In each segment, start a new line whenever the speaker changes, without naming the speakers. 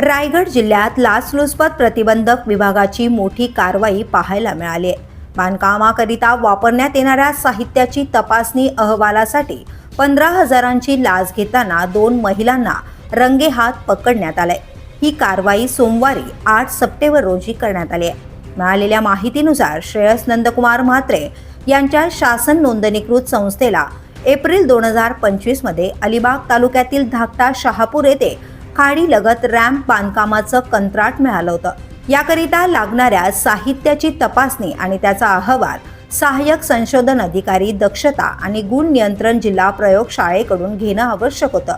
रायगड जिल्ह्यात लाचलुचपत प्रतिबंधक विभागाची मोठी कारवाई पाहायला मिळाली आहे. बांधकामाकरिता वापरण्यात येणाऱ्या साहित्याची तपासणी अहवालासाठी पंधरा हजारांची लाच घेताना दोन महिलांना रंगेहात पकडण्यात आलंय. ही कारवाई सोमवारी आठ सप्टेंबर रोजी करण्यात आली आहे. मिळालेल्या माहितीनुसार श्रेयस नंदकुमार म्हात्रे यांच्या शासन नोंदणीकृत संस्थेला एप्रिल दोन हजार पंचवीसमध्ये अलिबाग तालुक्यातील धाकटा शहापूर येथे खाडी लगत रॅम्प बांधकामाचं कंत्राट मिळालं होतं. याकरिता लागणाऱ्या साहित्याची तपासणी आणि त्याचा अहवाल सहाय्यक संशोधन अधिकारी दक्षता आणि गुण नियंत्रण जिल्हा प्रयोगशाळेकडून घेणं आवश्यक होतं.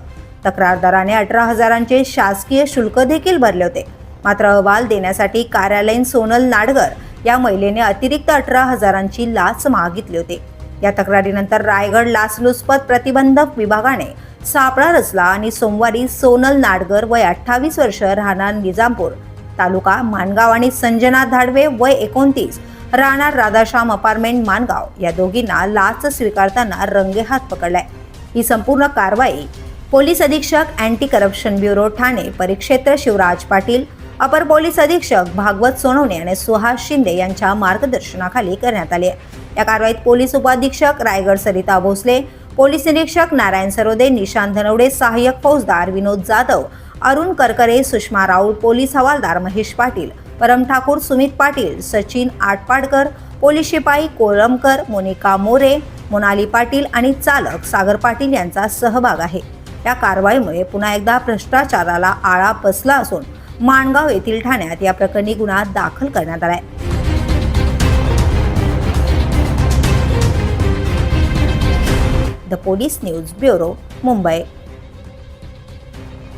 तक्रारदाराने अठरा हजारांचे शासकीय शुल्क देखील भरले होते. मात्र अहवाल देण्यासाठी कार्यालयीन सोनल नाडगर या महिलेने अतिरिक्त अठरा हजारांची लाच मागितली होती. या तक्रारीनंतर रायगड लाचलुचपत प्रतिबंधक विभागाने सापळा रचला आणि सोमवारी सोनल नाडगर वय अठ्ठावीस वर्ष राहणार निजामपूर. तालुका माणगाव आणि संजना धाडवे वय एकोणतीस राहणार राधाश्याम अपार्टमेंट माणगाव. या दोघींना लाच स्वीकारताना रंगेहात पकडलाय. ही संपूर्ण कारवाई पोलीस अधीक्षक अँटी करप्शन ब्युरो ठाणे परिक्षेत्र शिवराज पाटील अपर पोलीस अधीक्षक भागवत सोनवणे आणि सुहास शिंदे यांच्या मार्गदर्शनाखाली करण्यात आले. या कारवाईत पोलीस उपाधीक्षक रायगड सरिता भोसले पोलीस निरीक्षक नारायण सरोदे निशांत धनवडे सहाय्यक फौजदार विनोद जाधव अरुण करकरे सुषमा राऊळ पोलीस हवालदार महेश पाटील परम ठाकूर सुमित पाटील सचिन आटपाडकर पोलीस शिपाई कोळमकर मोनिका मोरे मोनाली पाटील आणि चालक सागर पाटील यांचा सहभाग आहे. या कारवाईमुळे पुन्हा एकदा भ्रष्टाचाराला आळा बसला असून माणगाव येथील ठाण्यात या प्रकरणी गुन्हा दाखल करण्यात आलाय. The police news bureau Mumbai